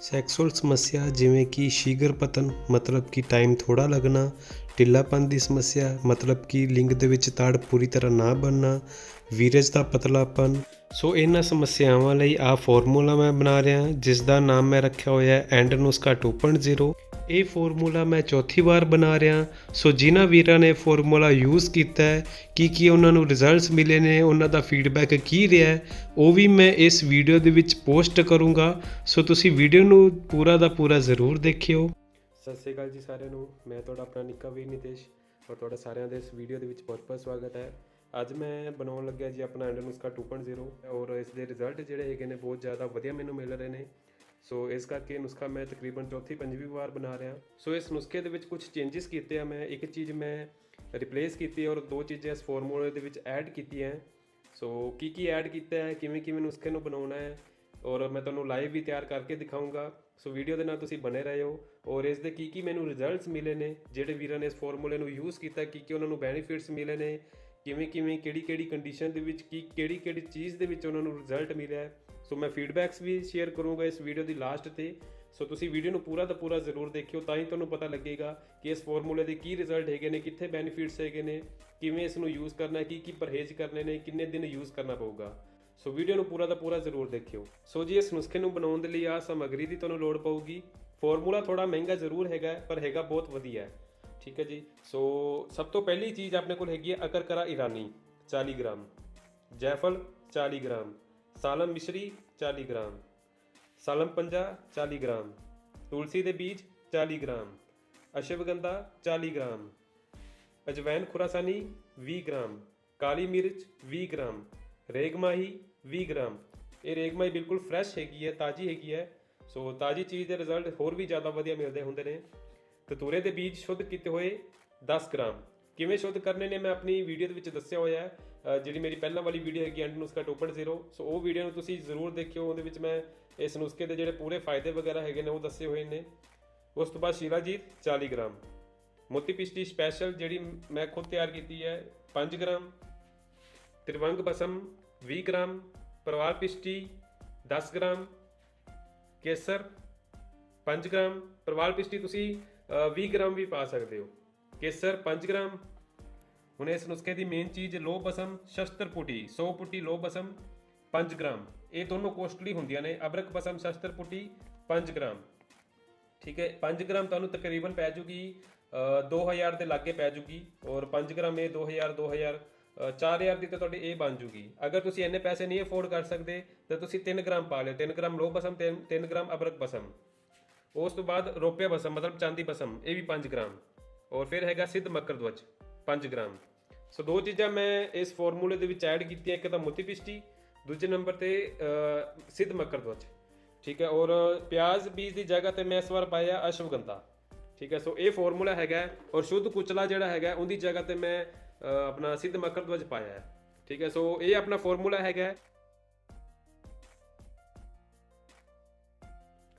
Sexual ਸਮੱਸਿਆ ਜਿਵੇਂ ਕਿ ਸ਼ੀਘਰ ਪਤਨ, ਮਤਲਬ ਕਿ ਟਾਈਮ ਥੋੜ੍ਹਾ ਲੱਗਣਾ, ਢਿੱਲਾਪਨ ਦੀ ਸਮੱਸਿਆ, ਮਤਲਬ ਕਿ ਲਿੰਗ ਦੇ ਵਿੱਚ ਤਾੜ ਪੂਰੀ ਤਰ੍ਹਾਂ ਨਾ ਬਣਨਾ, ਵੀਰਜ ਦਾ ਪਤਲਾਪਨ। ਸੋ ਇਹਨਾਂ ਸਮੱਸਿਆਵਾਂ ਲਈ ਆ ਫਾਰਮੂਲਾ ਮੈਂ ਬਣਾ ਰਿਹਾ ਜਿਸ ਦਾ ਨਾਮ ਮੈਂ ਰੱਖਿਆ ਹੋਇਆ ਹੈ ਐਂਡ ਨੁਸਖਾ 2.0 ਇਹ ਫਾਰਮੂਲਾ ਮੈਂ ਚੌਥੀ ਵਾਰ ਬਣਾ ਰਿਹਾ। ਸੋ ਜਿਨ੍ਹਾਂ ਵੀਰਾਂ ਨੇ ਫਾਰਮੂਲਾ ਯੂਜ਼ ਕੀਤਾ ਹੈ, ਕੀ ਕੀ ਉਹਨਾਂ ਨੂੰ ਰਿਜ਼ਲਟਸ ਮਿਲੇ ਨੇ, ਉਹਨਾਂ ਦਾ ਫੀਡਬੈਕ ਕੀ ਰਿਹਾ ਉਹ ਵੀ ਮੈਂ ਇਸ ਵੀਡੀਓ ਦੇ ਵਿੱਚ ਪੋਸਟ ਕਰੂੰਗਾ। ਸੋ ਤੁਸੀਂ ਵੀਡੀਓ ਨੂੰ ਪੂਰਾ ਦਾ ਪੂਰਾ ਜ਼ਰੂਰ ਦੇਖਿਓ। ਸਤਿ ਸ਼੍ਰੀ ਅਕਾਲ ਜੀ ਸਾਰਿਆਂ ਨੂੰ। ਮੈਂ ਤੁਹਾਡਾ ਆਪਣਾ ਨਿੱਕਾ ਵੀਰ ਨਿਤੇਸ਼ ਔਰ ਤੁਹਾਡਾ ਸਾਰਿਆਂ ਦੇ ਇਸ ਵੀਡੀਓ ਦੇ ਵਿੱਚ ਬਹੁਤ-ਬਹੁਤ ਸਵਾਗਤ ਹੈ। ਅੱਜ ਮੈਂ ਬਣਾਉਣ ਲੱਗਿਆ ਜੀ ਆਪਣਾ ਐਂਡ ਨੁਸਖਾ 2.0 ਔਰ ਇਸ ਦੇ ਰਿਜ਼ਲਟ ਜਿਹੜੇ ਹੈਗੇ ਨੇ ਬਹੁਤ ਜ਼ਿਆਦਾ ਵਧੀਆ ਮੈਨੂੰ ਮਿਲ ਰਹੇ ਨੇ। ਸੋ ਇਸ ਕਰਕੇ ਇਹ ਨੁਸਖਾ ਮੈਂ ਤਕਰੀਬਨ ਚੌਥੀ, ਪੰਜਵੀਂ ਵਾਰ ਬਣਾ ਰਿਹਾ। ਸੋ ਇਸ ਨੁਸਖੇ ਦੇ ਵਿੱਚ ਕੁਝ ਚੇਂਜਸ ਕੀਤੇ ਆ ਮੈਂ। ਇੱਕ ਚੀਜ਼ ਮੈਂ ਰਿਪਲੇਸ ਕੀਤੀ ਔਰ ਦੋ ਚੀਜ਼ਾਂ ਇਸ ਫਾਰਮੂਲੇ ਦੇ ਵਿੱਚ ਐਡ ਕੀਤੀਆਂ ਸੋ ਕੀ ਕੀ ਐਡ ਕੀਤਾ ਹੈ, ਕਿਵੇਂ ਕਿਵੇਂ ਨੁਸਖੇ ਨੂੰ ਬਣਾਉਣਾ ਹੈ, ਔਰ ਮੈਂ ਤੁਹਾਨੂੰ ਲਾਈਵ ਵੀ ਤਿਆਰ ਕਰਕੇ ਦਿਖਾਊਂਗਾ। ਸੋ ਵੀਡੀਓ ਦੇ ਨਾਲ ਤੁਸੀਂ ਬਣੇ ਰਹੋ, ਔਰ ਇਸ ਦੇ ਕੀ ਕੀ ਮੈਨੂੰ ਰਿਜ਼ਲਟਸ ਮਿਲੇ ਨੇ, ਜਿਹੜੇ ਵੀਰਾਂ ਨੇ ਇਸ ਫਾਰਮੂਲੇ ਨੂੰ ਯੂਜ਼ ਕੀਤਾ, ਕੀ ਕੀ ਉਹਨਾਂ ਨੂੰ ਬੈਨੀਫਿਟਸ ਮਿਲੇ ਨੇ, ਕਿਵੇਂ ਕਿਵੇਂ ਕਿਹੜੀ ਕਿਹੜੀ ਕੰਡੀਸ਼ਨ ਦੇ ਵਿੱਚ, ਕੀ ਕਿਹੜੀ ਕਿਹੜੀ ਚੀਜ਼ ਦੇ ਵਿੱਚ ਉਹਨਾਂ ਨੂੰ ਰਿਜ਼ਲਟ ਮਿਲਿਆ ਹੈ। ਸੋ ਮੈਂ ਫੀਡਬੈਕਸ ਵੀ ਸ਼ੇਅਰ ਕਰੂੰਗਾ ਇਸ ਵੀਡੀਓ ਦੀ ਲਾਸਟ ਤੇ। ਸੋ ਤੁਸੀਂ ਵੀਡੀਓ ਨੂੰ ਪੂਰਾ ਦਾ ਪੂਰਾ ਜ਼ਰੂਰ ਦੇਖਿਓ, ਤਾਂ ਹੀ ਤੁਹਾਨੂੰ ਪਤਾ ਲੱਗੇਗਾ ਕਿ ਇਸ ਫਾਰਮੂਲੇ ਦੇ ਕੀ ਰਿਜ਼ਲਟ ਹੈਗੇ ਨੇ, ਕਿੱਥੇ ਬੈਨੀਫਿਟਸ ਹੈਗੇ ਨੇ, ਕਿਵੇਂ ਇਸ ਨੂੰ ਯੂਜ਼ ਕਰਨਾ ਹੈ ਕੀ ਕੀ ਪਰਹੇਜ਼ ਕਰਨੇ ਨੇ, ਕਿੰਨੇ ਦਿਨ ਯੂਜ਼ ਕਰਨਾ ਪਊਗਾ। ਸੋ ਵੀਡੀਓ ਨੂੰ ਪੂਰਾ ਦਾ ਪੂਰਾ ਜ਼ਰੂਰ ਦੇਖਿਓ। ਸੋ ਜੀ, ਇਸ ਨੁਸਖੇ ਨੂੰ ਬਣਾਉਣ ਦੇ ਲਈ ਆ ਸਮੱਗਰੀ ਦੀ ਤੁਹਾਨੂੰ ਲੋੜ ਪਊਗੀ। ਫਾਰਮੂਲਾ ਥੋੜਾ ਮਹਿੰਗਾ ਜ਼ਰੂਰ ਹੈਗਾ, ਪਰ ਹੈਗਾ ਬਹੁਤ ਵਧੀਆ। ਹੈ ਠੀਕ ਹੈ ਜੀ? ਸੋ ਸਭ ਤੋਂ ਪਹਿਲੀ ਚੀਜ਼ ਆਪਣੇ ਕੋਲ ਹੈਗੀ ਹੈ ਅਕਰਕਰਾ ਇਰਾਨੀ 40 ਗ੍ਰਾਮ। ਜੈਫਲ 40 ਗ੍ਰਾਮ। ਸਾਲਮ ਮਿਸ਼ਰੀ 40 ਗ੍ਰਾਮ। ਸਾਲਮ ਪੰਜਾ 40 ਗ੍ਰਾਮ। ਤੁਲਸੀ ਦੇ ਬੀਜ 40 ਗ੍ਰਾਮ। ਅਸ਼ਵਗੰਧਾ 40 ਗ੍ਰਾਮ। ਅਜਵੈਨ ਖੁਰਾਸਾਨੀ 20 ਗ੍ਰਾਮ। ਕਾਲੀ ਮਿਰਚ 20 ਗ੍ਰਾਮ। ਰੇਗਮਾਹੀ 20 ਗ੍ਰਾਮ। ਇਹ ਰੇਗਮਾਹੀ ਬਿਲਕੁਲ ਫਰੈਸ਼ ਹੈਗੀ ਹੈ, ਤਾਜ਼ੀ ਹੈਗੀ ਹੈ। ਸੋ ਤਾਜ਼ੀ ਚੀਜ਼ ਦੇ ਰਿਜ਼ਲਟ ਹੋਰ ਵੀ ਜ਼ਿਆਦਾ ਵਧੀਆ ਮਿਲਦੇ ਹੁੰਦੇ ਨੇ। ਤਤੂਰੇ ਦੇ ਬੀਜ ਸ਼ੁੱਧ ਕੀਤੇ ਹੋਏ 10 ਗ੍ਰਾਮ। ਕਿਵੇਂ ਸ਼ੁੱਧ ਕਰਨੇ ਨੇ ਮੈਂ ਆਪਣੀ ਵੀਡੀਓ ਦੇ ਵਿੱਚ ਦੱਸਿਆ ਹੋਇਆ ਹੈ। ਜਿਹੜੀ ਮੇਰੀ ਪਹਿਲਾਂ ਵਾਲੀ ਵੀਡੀਓ ਹੈਗੀ ਐਂਡ ਨੁਸਖਾ 2.0 ਸੋ ਉਹ ਵੀਡੀਓ ਨੂੰ ਤੁਸੀਂ ਜ਼ਰੂਰ ਦੇਖਿਓ। ਉਹਦੇ ਵਿੱਚ ਮੈਂ ਇਸ ਨੁਸਖੇ ਦੇ ਜਿਹੜੇ ਪੂਰੇ ਫਾਇਦੇ ਵਗੈਰਾ ਹੈਗੇ ਨੇ ਉਹ ਦੱਸੇ ਹੋਏ ਨੇ। ਉਸ ਤੋਂ ਬਾਅਦ ਸ਼ੀਲਾਜੀਤ 40 ਗ੍ਰਾਮ। ਮੋਤੀ ਪਿਸਟੀ ਸਪੈਸ਼ਲ ਜਿਹੜੀ ਮੈਂ ਖੁਦ ਤਿਆਰ ਕੀਤੀ ਹੈ 5 ਗ੍ਰਾਮ। ਤ੍ਰਿਵੰਗ ਬਸਮ 20 ਗ੍ਰਾਮ। ਪਰਵਾਰ ਪਿਸਟੀ 10 ਗ੍ਰਾਮ। ਕੇਸਰ 5 ਗ੍ਰਾਮ। ਪਰਵਾਰ ਪਿਸਟੀ ਤੁਸੀਂ ਅ, 20 ਗ੍ਰਾਮ ਵੀ ਪਾ ਸਕਦੇ ਹੋ। ਕੇਸਰ 5 ਗ੍ਰਾਮ। ਹੁਣ ਇਸ ਨੁਸਖੇ ਦੀ ਮੇਨ ਚੀਜ਼ ਲੋ ਬਸਮ ਸ਼ਸਤਰ ਪੁਟੀ 100 ਪੁਟੀ ਲੋ ਬਸਮ 5 ਗ੍ਰਾਮ। ਇਹ ਦੋਨੋਂ ਕੋਸਟਲੀ ਹੁੰਦੀਆਂ ਨੇ। ਅਬਰਕ ਬਸਮ ਸ਼ਸਤਰ ਪੁਟੀ 5 ਗ੍ਰਾਮ। ਠੀਕ ਹੈ 5 ਗ੍ਰਾਮ ਤੁਹਾਨੂੰ ਤਕਰੀਬਨ ਪੈ ਜੂਗੀ ਅ, 2000 ਦੇ ਲਾਗੇ ਪੈ ਜੂਗੀ ਔਰ 5 ਗ੍ਰਾਮ ਇਹ 2000 2000 ਅ, 4000 ਦੀ ਤਾਂ ਤੁਹਾਡੀ ਇਹ ਬਣ ਜੂਗੀ। ਅਗਰ ਤੁਸੀਂ ਇੰਨੇ ਪੈਸੇ ਨਹੀਂ ਅਫੋਰਡ ਕਰ ਸਕਦੇ ਤਾਂ ਤੁਸੀਂ 3 ਗ੍ਰਾਮ ਪਾ ਲਿਓ। 3 ਗ੍ਰਾਮ ਲੋ ਬਸਮ 3 ਗ੍ਰਾਮ ਅਬਰਕ ਬਸਮ। ਉਸ ਤੋਂ ਬਾਅਦ ਰੋਪਿਆ ਬਸਮ ਮਤਲਬ ਚਾਂਦੀ ਬਸਮ ਇਹ ਵੀ 5 ਗ੍ਰਾਮ। ਔਰ ਫਿਰ ਹੈਗਾ ਸਿੱਧ ਮੱਕਰ ਦਵਜ 5 ਗ੍ਰਾਮ। ਸੋ ਦੋ ਚੀਜ਼ਾਂ ਮੈਂ ਇਸ ਫਾਰਮੂਲੇ ਦੇ ਵਿੱਚ ਐਡ ਕੀਤੀਆਂ, ਇੱਕ ਤਾਂ ਮੋਤੀ ਪਿਸਟੀ, ਦੂਜੇ ਨੰਬਰ ਤੇ ਸਿੱਧ ਮੱਕਰ ਦਵਜ ਠੀਕ ਹੈ, ਔਰ ਪਿਆਜ਼ ਬੀਜ ਦੀ ਜਗ੍ਹਾ ਤੇ ਮੈਂ ਇਸ ਵਾਰ ਪਾਇਆ ਅਸ਼ਵਗੰਧਾ। ਠੀਕ ਹੈ, ਸੋ ਇਹ ਫਾਰਮੂਲਾ ਹੈਗਾ ਔਰ ਸ਼ੁੱਧ ਕੁਚਲਾ ਜਿਹੜਾ ਹੈਗਾ, ਉਹਦੀ ਜਗ੍ਹਾ ਤੇ ਮੈਂ ਆਪਣਾ ਸਿੱਧ ਮੱਕਰ ਦਵਜ ਪਾਇਆ ਹੈ। ਠੀਕ ਹੈ, ਸੋ ਇਹ ਆਪਣਾ ਫਾਰਮੂਲਾ ਹੈਗਾ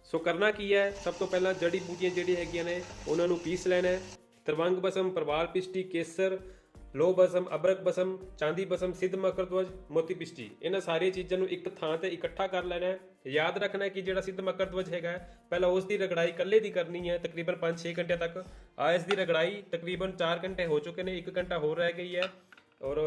ਸੋ ਕਰਨਾ ਕੀ ਹੈ? ਸਭ ਤੋਂ ਪਹਿਲਾਂ ਜੜੀ ਬੂਟੀਆਂ ਜਿਹੜੀਆਂ ਹੈਗੀਆਂ ਨੇ, ਉਹਨਾਂ ਨੂੰ ਪੀਸ ਲੈਣਾ ਹੈ। ਤਰਵੰਗ ਬਸਮ ਪ੍ਰਵਾਲ ਪਿਸ਼ਟੀ ਕੇਸਰ ਲੋਹ ਬਸਮ ਅਬਰਕ ਬਸਮ ਚਾਂਦੀ ਬਸਮ ਸਿੱਧ ਮਕਰ ਮੋਤੀ ਪਿਸ਼ਟੀ ਇਹਨਾਂ ਸਾਰੀਆਂ ਚੀਜ਼ਾਂ ਨੂੰ ਇੱਕ ਥਾਂ ਤੇ ਇਕੱਠਾ ਕਰ ਲੈਣਾ ਹੈ ਯਾਦ ਰੱਖਣਾ ਹੈ ਕਿ ਜਿਹੜਾ ਸਿੱਧ ਮਕਰ ਹੈਗਾ ਪਹਿਲਾਂ ਉਸ ਦੀ ਰਗੜਾਈ ਇਕੱਲੇ ਦੀ ਕਰਨੀ ਹੈ ਤਕਰੀਬਨ 5-6 ਘੰਟੇ ਤੱਕ ਆ ਇਸ ਦੀ ਰਗੜਾਈ ਤਕਰੀਬਨ 4 ਘੰਟੇ ਹੋ ਚੁੱਕੇ ਨੇ 1 ਘੰਟਾ ਹੋਰ ਰਹਿ ਗਈ ਹੈ ਔਰ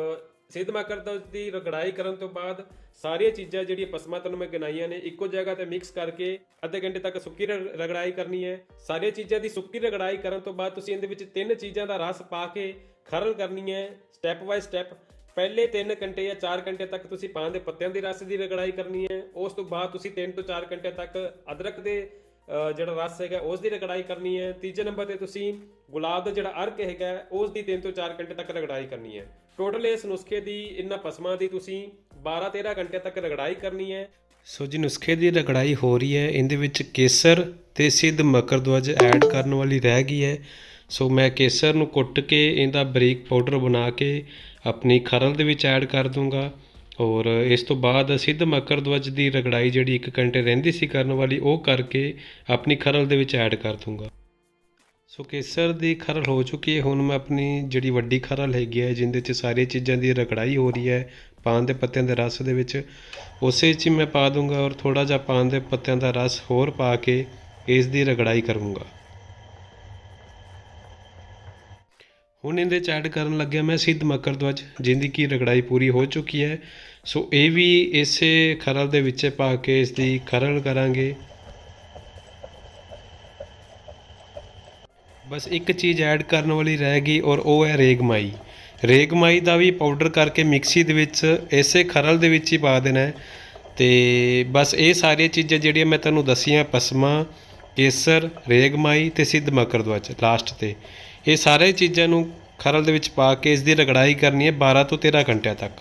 ਸਿੱਧ ਮਕਰ ਦਵਜ ਦੀ, ਰਗੜਾਈ ਕਰਨ ਤੋਂ ਬਾਅਦ ਸਾਰੀਆਂ ਚੀਜ਼ਾਂ ਜਿਹੜੀਆਂ ਪਸਮਾਂ ਤੁਹਾਨੂੰ ਮੈਂ ਗਿਣਾਈਆਂ ਨੇ, ਇੱਕੋ ਜਗ੍ਹਾ ਤੇ ਮਿਕਸ ਕਰਕੇ ਅੱਧੇ ਘੰਟੇ ਤੱਕ ਸੁੱਕੀ ਰ- ਰਗੜਾਈ ਕਰਨੀ ਹੈ। ਸਾਰੀਆਂ ਚੀਜ਼ਾਂ ਦੀ ਸੁੱਕੀ ਰਗੜਾਈ ਕਰਨ ਤੋਂ ਬਾਅਦ ਤੁਸੀਂ ਇਹਦੇ ਵਿੱਚ ਤਿੰਨ ਚੀਜ਼ਾਂ ਦਾ ਰਸ ਪਾ ਕੇ ਖਰਲ ਕਰਨੀ ਹੈ ਸਟੈਪ ਬਾਈ ਸਟੈਪ ਪਹਿਲੇ 3 ਘੰਟੇ ਜਾਂ 4 ਘੰਟੇ ਤੱਕ ਤੁਸੀਂ ਪਾਨ ਦੇ ਪੱਤਿਆਂ ਦੀ ਰਸ ਦੀ ਰਗੜਾਈ ਕਰਨੀ ਹੈ। ਉਸ ਤੋਂ ਬਾਅਦ ਤੁਸੀਂ 3 ਤੋਂ 4 ਘੰਟੇ ਤੱਕ ਅਦਰਕ ਦੇ ਜਿਹੜਾ ਰਸ ਹੈਗਾ, ਉਸ ਦੀ ਰਗੜਾਈ ਕਰਨੀ ਹੈ। ਤੀਜੇ ਨੰਬਰ ਤੇ ਤੁਸੀਂ ਗੁਲਾਬ ਦਾ ਜਿਹੜਾ ਅਰਕ ਹੈਗਾ, ਉਸ ਦੀ 3 ਤੋਂ 4 ਘੰਟੇ ਤੱਕ ਰਗੜਾਈ ਕਰਨੀ ਹੈ। ਟੋਟਲ ਇਸ ਨੁਸਖੇ ਦੀ ਇਹਨਾਂ ਪਸਮਾਂ ਦੀ ਤੁਸੀਂ 12-13 ਘੰਟੇ ਤੱਕ ਰਗੜਾਈ ਕਰਨੀ ਹੈ। ਸੋ ਜੀ, ਨੁਸਖੇ ਦੀ ਰਗੜਾਈ ਹੋ ਰਹੀ ਹੈ। ਇਹਦੇ ਵਿੱਚ ਕੇਸਰ ਤੇ ਸਿੱਧ ਮਕਰਦਵਜ ਐਡ ਕਰਨ ਵਾਲੀ ਰਹਿ ਗਈ ਹੈ। ਸੋ ਮੈਂ ਕੇਸਰ ਨੂੰ ਕੁੱਟ ਕੇ ਇਹਦਾ ਬਰੀਕ ਪਾਊਡਰ ਬਣਾ ਕੇ ਆਪਣੀ ਖਰਲ ਦੇ ਵਿੱਚ ਐਡ ਕਰ ਦੂੰਗਾ। ਔਰ ਇਸ ਤੋਂ ਬਾਅਦ ਸਿੱਧ ਮਕਰਦਵਜ ਦੀ ਰਗੜਾਈ ਜਿਹੜੀ 1 ਘੰਟੇ ਰਹਿੰਦੀ ਸੀ ਕਰਨ ਵਾਲੀ, ਉਹ ਕਰਕੇ ਆਪਣੀ ਖਰਲ ਦੇ ਵਿੱਚ ਐਡ ਕਰ ਦੂੰਗਾ। ਸੋ ਕੇਸਰ ਦੀ ਖਰਲ ਹੋ ਚੁੱਕੀ ਹੈ। ਹੁਣ ਮੈਂ ਆਪਣੀ ਜਿਹੜੀ ਵੱਡੀ ਖਰਲ ਹੈਗੀ ਹੈ ਜਿਹਦੇ 'ਚ ਸਾਰੀਆਂ ਚੀਜ਼ਾਂ ਦੀ ਰਗੜਾਈ ਹੋ ਰਹੀ ਹੈ, ਪਾਨ ਦੇ ਪੱਤਿਆਂ ਦੇ ਰਸ ਦੇ ਵਿੱਚ, ਉਸੇ 'ਚ ਹੀ ਮੈਂ ਪਾ ਦੂੰਗਾ ਔਰ ਥੋੜਾ ਜਿਹਾ ਪਾਨ ਦੇ ਪੱਤਿਆਂ ਦਾ ਰਸ ਹੋਰ ਪਾ ਕੇ ਇਸ ਦੀ ਰਗੜਾਈ ਕਰੂੰਗਾ। ਹੁਣ ਇਹਦੇ ਚ ਐਡ ਕਰਨ ਲੱਗਿਆ ਮੈਂ ਸਿੱਧ ਮਕਰ ਦਵਜ ਜਿੰਦੀ ਕੀ ਰਗੜਾਈ ਪੂਰੀ ਹੋ ਚੁੱਕੀ ਹੈ। ਸੋ ਇਹ ਵੀ ਇਸੇ ਖਰਲ ਦੇ ਵਿੱਚ ਪਾ ਕੇ ਇਸ ਦੀ ਖਰਲ ਕਰਾਂਗੇ। ਬਸ ਇੱਕ ਚੀਜ਼ ਐਡ ਕਰਨ ਵਾਲੀ ਰਹਿ ਗਈ ਔਰ ਉਹ ਹੈ ਰੇਗਮਾਈ। ਰੇਗਮਾਈ ਦਾ ਵੀ ਪਾਊਡਰ ਕਰਕੇ ਮਿਕਸੀ ਦੇ ਵਿੱਚ ਇਸੇ ਖਰਲ ਦੇ ਵਿੱਚ ਹੀ ਪਾ ਦੇਣਾ ਹੈ। ਤੇ ਬਸ ਇਹ ਸਾਰੀਆਂ ਚੀਜ਼ਾਂ ਜਿਹੜੀਆਂ ਮੈਂ ਤੁਹਾਨੂੰ ਦੱਸੀਆਂ, ਪਸਮਾ, ਕੇਸਰ, ਰੇਗਮਾਈ ਤੇ ਸਿੱਧ ਮਕਰਦਵਜ ਲਾਸਟ ਤੇ। ਇਹ ਸਾਰੇ ਚੀਜ਼ਾਂ ਨੂੰ ਖਰਲ ਦੇ ਵਿੱਚ ਪਾ ਕੇ ਇਸ ਦੀ ਰਗੜਾਈ ਕਰਨੀ ਹੈ 12 ਤੋਂ 13 ਘੰਟਿਆਂ ਤੱਕ।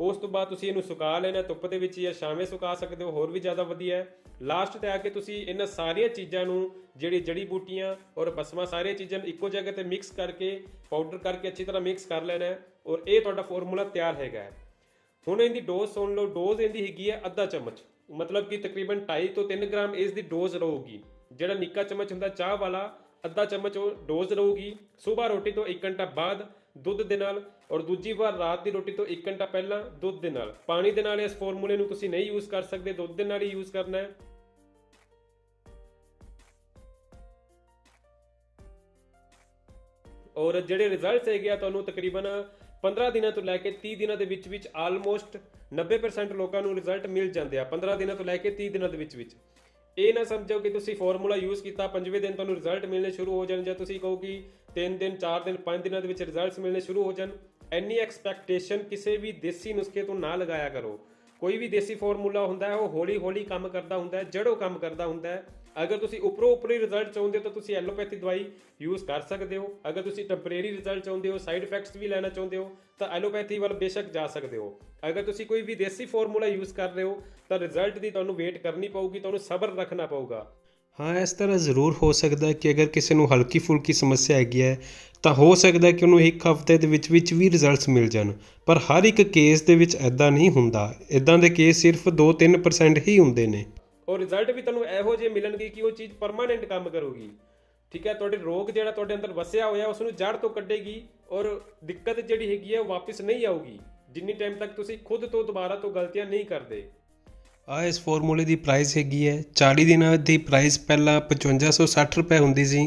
ਉਸ ਤੋਂ ਬਾਅਦ ਤੁਸੀਂ ਇਹਨੂੰ ਸੁਕਾ ਲੈਣਾ, ਧੁੱਪ ਦੇ ਵਿੱਚ ਜਾਂ ਛਾਵੇਂ ਸੁਕਾ ਸਕਦੇ ਹੋ, ਹੋਰ ਵੀ ਜ਼ਿਆਦਾ ਵਧੀਆ ਹੈ। ਲਾਸਟ ਤੇ ਆ ਕੇ ਤੁਸੀਂ ਇਹਨਾਂ ਸਾਰੀਆਂ ਚੀਜ਼ਾਂ ਨੂੰ, ਜਿਹੜੀ ਜੜੀ ਬੂਟੀਆਂ ਔਰ ਬਸਮਾ, ਸਾਰੀਆਂ ਚੀਜ਼ਾਂ ਨੂੰ ਇੱਕੋ ਜਗ੍ਹਾ ਤੇ ਮਿਕਸ ਕਰਕੇ ਪਾਊਡਰ ਕਰਕੇ ਅੱਛੀ ਤਰ੍ਹਾਂ ਮਿਕਸ ਕਰ ਲੈਣਾ ਔਰ ਇਹ ਤੁਹਾਡਾ ਫਾਰਮੂਲਾ ਤਿਆਰ ਹੈਗਾ ਹੈ। ਹੁਣ ਇਹਦੀ ਡੋਜ਼ ਸੁਣ ਲਓ ਡੋਜ਼ ਇਹਦੀ ਹੈਗੀ ਹੈ ਅੱਧਾ ਚਮਚ। ਮਤਲਬ ਕਿ ਤਕਰੀਬਨ 2.5 ਤੋਂ 3 ਗ੍ਰਾਮ ਇਸ ਦੀ ਡੋਜ਼ ਰਹੂਗੀ। ਜਿਹੜਾ ਨਿੱਕਾ ਚਮਚ ਹੁੰਦਾ ਚਾਹ ਵਾਲਾ, ਅੱਧਾ ਚਮਚ ਉਹ ਡੋਜ਼ ਰਹੂਗੀ। ਸਵੇਰ ਰੋਟੀ ਤੋਂ 1 ਘੰਟਾ ਬਾਅਦ ਦੁੱਧ ਦੇ ਨਾਲ ਔਰ ਦੂਜੀ ਵਾਰ ਰਾਤ ਦੀ ਰੋਟੀ ਤੋਂ 1 ਘੰਟਾ ਪਹਿਲਾਂ ਦੁੱਧ ਦੇ ਨਾਲ। ਪਾਣੀ ਦੇ ਨਾਲ ਇਸ ਫਾਰਮੂਲੇ ਨੂੰ ਤੁਸੀਂ ਨਹੀਂ ਯੂਜ਼ ਕਰ ਸਕਦੇ, ਦੁੱਧ ਦੇ ਨਾਲ ਹੀ ਯੂਜ਼ ਕਰਨਾ ਹੈ। ਔਰ ਜਿਹੜੇ ਰਿਜ਼ਲਟਸ ਹੈਗੇ ਆ, ਤੁਹਾਨੂੰ ਤਕਰੀਬਨ 15 ਦਿਨਾਂ ਤੋਂ ਲੈ ਕੇ 30 ਦਿਨਾਂ ਦੇ ਵਿੱਚ ਵਿੱਚ ਆਲਮੋਸਟ 90% ਲੋਕਾਂ ਨੂੰ ਰਿਜ਼ਲਟ ਮਿਲ ਜਾਂਦੇ ਆ 15 ਦਿਨਾਂ ਤੋਂ ਲੈ ਕੇ 30 ਦਿਨਾਂ ਦੇ ਵਿੱਚ ਵਿੱਚ। ਇਹ ਨਾ ਸਮਝੋ ਕਿ ਤੁਸੀਂ ਫਾਰਮੂਲਾ ਯੂਜ਼ ਕੀਤਾ, ਪੰਜਵੇਂ ਦਿਨ ਤੁਹਾਨੂੰ ਰਿਜ਼ਲਟ ਮਿਲਣੇ ਸ਼ੁਰੂ ਹੋ ਜਾਣ ਜਾਂ ਤੁਸੀਂ ਕਹੋ ਕਿ 3 ਦਿਨ 4 ਦਿਨ 5 ਦਿਨਾਂ ਦੇ ਵਿੱਚ ਰਿਜ਼ਲਟਸ ਮਿਲਣੇ ਸ਼ੁਰੂ ਹੋ ਜਾਣ। ਐਨੀ ਐਕਸਪੈਕਟੇਸ਼ਨ ਕਿਸੇ ਵੀ ਦੇਸੀ ਨੁਸਖੇ ਤੋਂ ਨਾ ਲਗਾਇਆ ਕਰੋ। ਕੋਈ ਵੀ ਦੇਸੀ ਫਾਰਮੂਲਾ ਹੁੰਦਾ ਹੈ, ਉਹ ਹੌਲੀ ਹੌਲੀ ਕੰਮ ਕਰਦਾ ਹੁੰਦਾ ਹੈ, ਜੜੋਂ ਕੰਮ ਕਰਦਾ ਹੁੰਦਾ ਹੈ। ਅਗਰ ਤੁਸੀਂ ਉੱਪਰੋਂ ਉੱਪਰੀ ਰਿਜ਼ਲਟ ਚਾਹੁੰਦੇ ਹੋ ਤਾਂ ਤੁਸੀਂ ਐਲੋਪੈਥੀ ਦਵਾਈ ਯੂਜ਼ ਕਰ ਸਕਦੇ ਹੋ। ਅਗਰ ਤੁਸੀਂ ਟੈਂਪਰੇਰੀ ਰਿਜ਼ਲਟ ਚਾਹੁੰਦੇ ਹੋ ਸਾਈਡ ਇਫੈਕਟਸ ਵੀ ਲੈਣਾ ਚਾਹੁੰਦੇ ਹੋ, ਤਾਂ ਐਲੋਪੈਥੀ ਵੱਲ ਬੇਸ਼ੱਕ ਜਾ ਸਕਦੇ ਹੋ। ਅਗਰ ਤੁਸੀਂ ਕੋਈ ਵੀ ਦੇਸੀ ਫਾਰਮੂਲਾ ਯੂਜ਼ ਕਰ ਰਹੇ ਹੋ, ਤਾਂ ਰਿਜ਼ਲਟ ਦੀ ਤੁਹਾਨੂੰ ਵੇਟ ਕਰਨੀ ਪਊਗੀ, ਤੁਹਾਨੂੰ ਸਬਰ ਰੱਖਣਾ ਪਊਗਾ। ਹਾਂ, ਇਸ ਤਰ੍ਹਾਂ ਜ਼ਰੂਰ ਹੋ ਸਕਦਾ ਕਿ ਅਗਰ ਕਿਸੇ ਨੂੰ ਹਲਕੀ ਫੁਲਕੀ ਸਮੱਸਿਆ ਹੈਗੀ ਹੈ ਤਾਂ ਹੋ ਸਕਦਾ ਕਿ ਉਹਨੂੰ ਇੱਕ ਹਫ਼ਤੇ ਦੇ ਵਿੱਚ ਵਿੱਚ ਵੀ ਰਿਜ਼ਲਟਸ ਮਿਲ ਜਾਣ। ਪਰ ਹਰ ਇੱਕ ਕੇਸ ਦੇ ਵਿੱਚ ਐਦਾਂ ਨਹੀਂ ਹੁੰਦਾ। ਇੱਦਾਂ ਦੇ ਕੇਸ ਸਿਰਫ 2-3% ਹੀ ਹੁੰਦੇ ਨੇ। ਔਰ ਰਿਜ਼ਲਟ ਵੀ ਤੁਹਾਨੂੰ ਇਹੋ ਜਿਹੇ ਮਿਲਣਗੇ ਕਿ ਉਹ ਚੀਜ਼ ਪਰਮਾਨੈਂਟ ਕੰਮ ਕਰੂਗੀ। ਠੀਕ ਹੈ? ਤੁਹਾਡੇ ਰੋਗ ਜਿਹੜਾ ਤੁਹਾਡੇ ਅੰਦਰ ਵਸਿਆ ਹੋਇਆ ਉਸ ਨੂੰ ਜੜ ਤੋਂ ਕੱਢੇਗੀ ਔਰ ਦਿੱਕਤ ਜਿਹੜੀ ਹੈਗੀ ਹੈ, ਉਹ ਵਾਪਸ ਨਹੀਂ ਆਊਗੀ। ਜਿੰਨੀ ਟਾਈਮ ਤੱਕ ਤੁਸੀਂ ਖੁਦ ਤੋਂ ਦੁਬਾਰਾ ਤੋਂ ਗਲਤੀਆਂ ਨਹੀਂ ਕਰਦੇ। ਆ ਇਸ ਫਾਰਮੂਲੇ ਦੀ ਪ੍ਰਾਈਸ ਹੈਗੀ ਹੈ। 40 ਦਿਨਾਂ ਦੀ ਪ੍ਰਾਈਸ ਪਹਿਲਾਂ 5560 ਰੁਪਏ ਹੁੰਦੀ ਸੀ,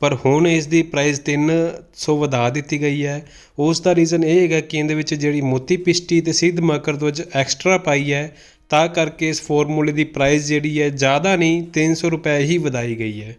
ਪਰ ਹੁਣ ਇਸ ਦੀ ਪ੍ਰਾਈਸ 300 ਵਧਾ ਦਿੱਤੀ ਗਈ ਹੈ। ਉਸ ਦਾ ਰੀਜ਼ਨ ਇਹ ਹੈਗਾ ਕਿ ਇਹਦੇ ਵਿੱਚ ਜਿਹੜੀ ਮੋਤੀ ਪਿਸ਼ਟੀ ਤੇ ਸਿੱਧ ਮਕਰਦਵਜ ਐਕਸਟਰਾ ਪਾਈ ਹੈ, ਤਾਂ ਕਰਕੇ ਇਸ ਫਾਰਮੂਲੇ ਦੀ ਪ੍ਰਾਈਸ ਜਿਹੜੀ ਹੈ ਜ਼ਿਆਦਾ ਨਹੀਂ 300 ਰੁਪਏ ਹੀ ਵਧਾਈ ਗਈ ਹੈ।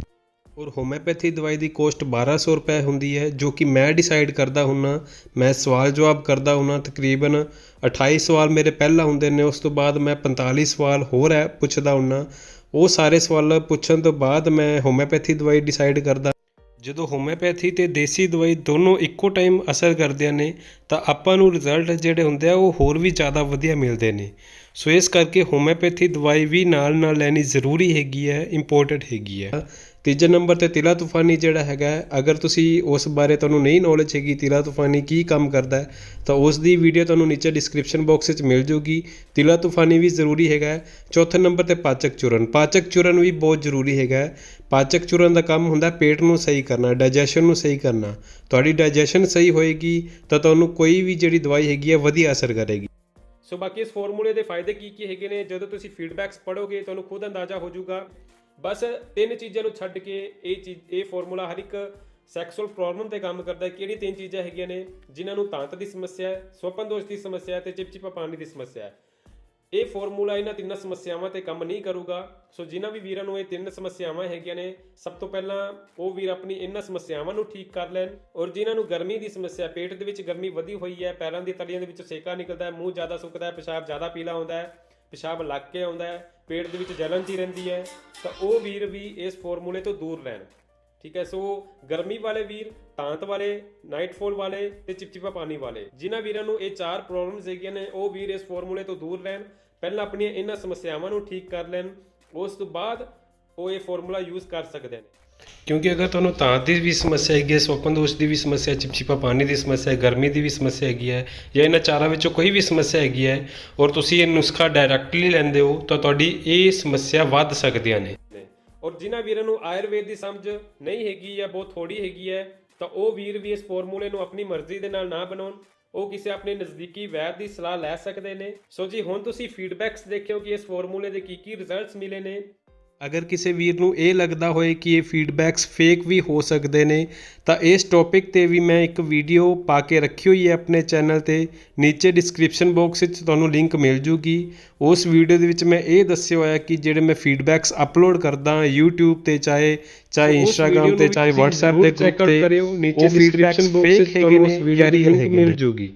ਔਰ ਹੋਮਿਓਪੈਥੀ ਦਵਾਈ ਦੀ ਕੋਸਟ 1200 ਰੁਪਏ ਹੁੰਦੀ ਹੈ, ਜੋ ਕਿ ਮੈਂ ਡਿਸਾਈਡ ਕਰਦਾ ਹੁੰਨਾ, ਮੈਂ ਸਵਾਲ ਜਵਾਬ ਕਰਦਾ ਹੁੰਨਾ, ਤਕਰੀਬਨ 28 ਸਵਾਲ ਮੇਰੇ ਪਹਿਲਾਂ ਹੁੰਦੇ ਨੇ, ਉਸ ਤੋਂ ਬਾਅਦ ਮੈਂ 45 ਸਵਾਲ ਹੋਰ ਹੈ ਪੁੱਛਦਾ ਹੁੰਨਾ। ਉਹ ਸਾਰੇ ਸਵਾਲ ਪੁੱਛਣ ਤੋਂ ਬਾਅਦ ਮੈਂ ਹੋਮਿਓਪੈਥੀ ਦਵਾਈ ਡਿਸਾਈਡ ਕਰਦਾ। ਜਦੋਂ ਹੋਮਿਓਪੈਥੀ ਤੇ ਦੇਸੀ ਦਵਾਈ ਦੋਨੋਂ ਇੱਕੋ ਟਾਈਮ ਅਸਰ ਕਰਦਿਆਂ ਨੇ, ਤਾਂ ਆਪਾਂ ਨੂੰ ਰਿਜ਼ਲਟ ਜਿਹੜੇ ਹੁੰਦੇ ਆ, ਉਹ ਹੋਰ ਵੀ ਜ਼ਿਆਦਾ ਵਧੀਆ ਮਿਲਦੇ ਨੇ। ਸੋ ਇਸ ਕਰਕੇ ਹੋਮਿਓਪੈਥੀ ਦਵਾਈ ਵੀ ਨਾਲ ਨਾਲ ਲੈਣੀ ਜ਼ਰੂਰੀ ਹੈਗੀ ਹੈ ਇੰਪੋਰਟੈਂਟ ਹੈਗੀ ਹੈ। ਤੀਜੇ ਨੰਬਰ ਤੇ ਤਿਲਾ ਤੂਫਾਨੀ ਜਿਹੜਾ ਹੈਗਾ, ਅਗਰ ਤੁਸੀਂ ਉਸ ਬਾਰੇ ਤੁਹਾਨੂੰ ਨਹੀਂ ਨੌਲੇਜ ਹੈਗੀ ਤਿਲਾ ਤੂਫਾਨੀ ਕੀ ਕੰਮ ਕਰਦਾ ਤਾਂ ਉਸ ਦੀ ਵੀਡੀਓ ਤੁਹਾਨੂੰ ਨੀਚੇ ਡਿਸਕ੍ਰਿਪਸ਼ਨ ਬਾਕਸ ਵਿੱਚ ਮਿਲ ਜੂਗੀ। ਤਿਲਾ ਤੂਫਾਨੀ ਵੀ ਜ਼ਰੂਰੀ ਹੈਗਾ ਚੌਥੇ ਨੰਬਰ ਤੇ ਪਾਚਕ ਚੂਰਨ। ਪਾਚਕ ਚੂਰਨ ਵੀ ਬਹੁਤ ਜ਼ਰੂਰੀ ਹੈਗਾ ਪਾਚਕ ਚੂਰਨ ਦਾ ਕੰਮ ਹੁੰਦਾ ਪੇਟ ਨੂੰ ਸਹੀ ਕਰਨਾ ਡਾਈਜੈਸ਼ਨ ਨੂੰ ਸਹੀ ਕਰਨਾ। ਤੁਹਾਡੀ ਡਾਈਜੈਸ਼ਨ ਸਹੀ ਹੋਏਗੀ, ਤਾਂ ਤੁਹਾਨੂੰ ਕੋਈ ਵੀ ਜਿਹੜੀ ਦਵਾਈ ਹੈਗੀ ਹੈ ਵਧੀਆ ਅਸਰ ਕਰੇਗੀ। ਸੋ ਬਾਕੀ ਇਸ ਫਾਰਮੂਲੇ ਦੇ ਫਾਇਦੇ ਕੀ ਕੀ ਹੈਗੇ ਨੇ? ਜਦੋਂ ਤੁਸੀਂ ਫੀਡਬੈਕਸ ਪੜੋਗੇ ਤੁਹਾਨੂੰ ਖੁਦ ਅੰਦਾਜ਼ਾ ਹੋ ਜਾਊਗਾ। ਬਸ ਤਿੰਨ ਚੀਜ਼ਾਂ ਨੂੰ ਛੱਡ ਕੇ ਇਹ ਚੀਜ਼, ਇਹ ਫਾਰਮੂਲਾ ਹਰ ਇੱਕ ਸੈਕਸੁਅਲ ਪ੍ਰੋਬਲਮ ਤੇ ਕੰਮ ਕਰਦਾ ਹੈ। ਕਿਹੜੀ ਤਿੰਨ ਚੀਜ਼ਾਂ ਹੈਗੀਆਂ ਨੇ, ਜਿਨ੍ਹਾਂ ਨੂੰ ਤਾਂਤ ਦੀ ਸਮੱਸਿਆ ਹੈ ਸਵਪਨ ਦੋਸ਼ ਦੀ ਸਮੱਸਿਆ ਹੈ ਤੇ ਚਿਪਚਿਪਾ ਪਾਣੀ ਦੀ ਸਮੱਸਿਆ ਹੈ। ਇਹ ਫਾਰਮੂਲਾ ਇਹਨਾਂ ਤਿੰਨਾਂ ਸਮੱਸਿਆਵਾਂ ਤੇ ਕੰਮ ਨਹੀਂ ਕਰੂਗਾ। ਸੋ ਜਿਨ੍ਹਾਂ ਵੀ ਵੀਰਾਂ ਨੂੰ ਇਹ ਤਿੰਨ ਸਮੱਸਿਆਵਾਂ ਹੈਗੀਆਂ ਨੇ, ਸਭ ਤੋਂ ਪਹਿਲਾਂ ਉਹ ਵੀਰ ਆਪਣੀ ਇਹਨਾਂ ਸਮੱਸਿਆਵਾਂ ਨੂੰ ਠੀਕ ਕਰ ਲੈਣ ਔਰ ਜਿਨ੍ਹਾਂ ਨੂੰ ਗਰਮੀ ਦੀ ਸਮੱਸਿਆ, ਪੇਟ ਦੇ ਵਿੱਚ ਗਰਮੀ ਵਧੀ ਹੋਈ ਹੈ, ਪੈਰਾਂ ਦੀ ਤਲੀਆਂ ਦੇ ਵਿੱਚ ਸੇਕਾ ਨਿਕਲਦਾ ਹੈ, ਮੂੰਹ ਜ਼ਿਆਦਾ ਸੁੱਕਦਾ ਹੈ, ਪਿਸ਼ਾਬ ਜ਼ਿਆਦਾ ਪੀਲਾ ਹੁੰਦਾ ਹੈ ਪਿਸ਼ਾਬ ਲੱਗ ਕੇ ਆਉਂਦਾ ਹੈ, ਪੇਟ ਦੇ ਵਿੱਚ ਜਲਨ ਜੀ ਰਹਿੰਦੀ ਹੈ, ਤਾਂ ਉਹ ਵੀਰ ਵੀ ਇਸ ਫਾਰਮੂਲੇ ਤੋਂ ਦੂਰ ਰਹਿਣ। ਠੀਕ ਹੈ, ਸੋ ਗਰਮੀ ਵਾਲੇ ਵੀਰ, ਤਾਂਤ ਵਾਲੇ, ਨਾਈਟਫਾਲ ਵਾਲੇ ਤੇ ਚਿਪਚਿਪਾ ਪਾਣੀ ਵਾਲੇ, ਜਿਨ੍ਹਾਂ ਵੀਰਾਂ ਨੂੰ ਇਹ ਚਾਰ ਪ੍ਰੋਬਲਮਸ ਹੈਗੀਆਂ ਨੇ, ਉਹ ਵੀਰ ਇਸ ਫਾਰਮੂਲੇ ਤੋਂ ਦੂਰ ਰਹਿਣ। ਪਹਿਲਾਂ ਆਪਣੀਆਂ ਇਹਨਾਂ ਸਮੱਸਿਆਵਾਂ ਨੂੰ ਠੀਕ ਕਰ ਲੈਣ, ਉਸ ਤੋਂ ਬਾਅਦ ਉਹ ਇਹ ਫਾਰਮੂਲਾ ਯੂਜ਼ ਕਰ ਸਕਦੇ ਨੇ। ਕਿਉਂਕਿ ਅਗਰ ਤੁਹਾਨੂੰ ਤਾਂਤ ਦੀ ਵੀ ਸਮੱਸਿਆ ਹੈਗੀ ਹੈ ਸਵਪਨ ਦੋਸ਼ ਦੀ ਵੀ ਸਮੱਸਿਆ ਚਿਪਚਿਪਾ ਪਾਣੀ ਦੀ ਸਮੱਸਿਆ ਗਰਮੀ ਦੀ ਵੀ ਸਮੱਸਿਆ ਹੈਗੀ ਹੈ ਜਾਂ ਇਹਨਾਂ ਚਾਰਾਂ ਵਿੱਚੋਂ ਕੋਈ ਵੀ ਸਮੱਸਿਆ ਹੈਗੀ ਹੈ ਔਰ ਤੁਸੀਂ ਇਹ ਨੁਸਖਾ ਡਾਇਰੈਕਟਲੀ ਲੈਂਦੇ ਹੋ ਤਾਂ ਤੁਹਾਡੀ ਇਹ ਸਮੱਸਿਆ ਵੱਧ ਸਕਦੀਆਂ ਨੇ। ਨੇ ਔਰ ਜਿਨ੍ਹਾਂ ਵੀਰਾਂ ਨੂੰ ਆਯੁਰਵੇਦ ਦੀ ਸਮਝ ਨਹੀਂ ਹੈਗੀ ਜਾਂ ਬਹੁਤ ਥੋੜੀ ਹੈਗੀ ਹੈ, ਤਾਂ ਉਹ ਵੀਰ ਵੀ ਇਸ ਫਾਰਮੂਲੇ ਨੂੰ ਆਪਣੀ ਮਰਜ਼ੀ ਦੇ ਨਾਲ ਨਾ ਬਣਾਉਣ। ਉਹ ਕਿਸੇ ਆਪਣੇ ਨਜ਼ਦੀਕੀ ਵੈਦ ਦੀ ਸਲਾਹ ਲੈ ਸਕਦੇ ਨੇ। ਸੋ ਜੀ, ਹੁਣ ਤੁਸੀਂ ਫੀਡਬੈਕਸ ਦੇਖਿਓ ਕਿ ਇਸ ਫਾਰਮੂਲੇ ਦੇ ਕੀ ਕੀ ਰਿਜ਼ਲਟਸ ਮਿਲੇ ਨੇ। ਅਗਰ ਕਿਸੇ ਵੀਰ ਨੂੰ ਇਹ ਲੱਗਦਾ ਹੋਏ ਕਿ ਇਹ ਫੀਡਬੈਕਸ ਫੇਕ ਵੀ ਹੋ ਸਕਦੇ ਨੇ ਤਾਂ ਇਸ ਟੌਪਿਕ ਤੇ ਵੀ ਮੈਂ ਇੱਕ ਵੀਡੀਓ ਪਾ ਕੇ ਰੱਖੀ ਹੋਈ ਹੈ ਆਪਣੇ ਚੈਨਲ ਤੇ। ਨੀਚੇ ਡਿਸਕ੍ਰਿਪਸ਼ਨ ਬਾਕਸ ਵਿੱਚ ਤੁਹਾਨੂੰ ਲਿੰਕ ਮਿਲ ਜੂਗੀ। ਉਸ ਵੀਡੀਓ ਦੇ ਵਿੱਚ ਮੈਂ ਇਹ ਦੱਸਿਆ ਹੋਇਆ ਕਿ ਜਿਹੜੇ ਮੈਂ ਫੀਡਬੈਕਸ ਅਪਲੋਡ ਕਰਦਾ YouTube ਤੇ ਚਾਹੇ ਚਾਹੇ Instagram ਤੇ ਚਾਹੇ WhatsApp ਤੇ out ਤੇ ਕਰਿਓ, ਨੀਚੇ box fake ਵਿੱਚ ਹੈਗੇ ਤੁਹਾਨੂੰ ਉਸ ਜਾਂ ਦੀ ਮਿਲ। ਜੂਗੀ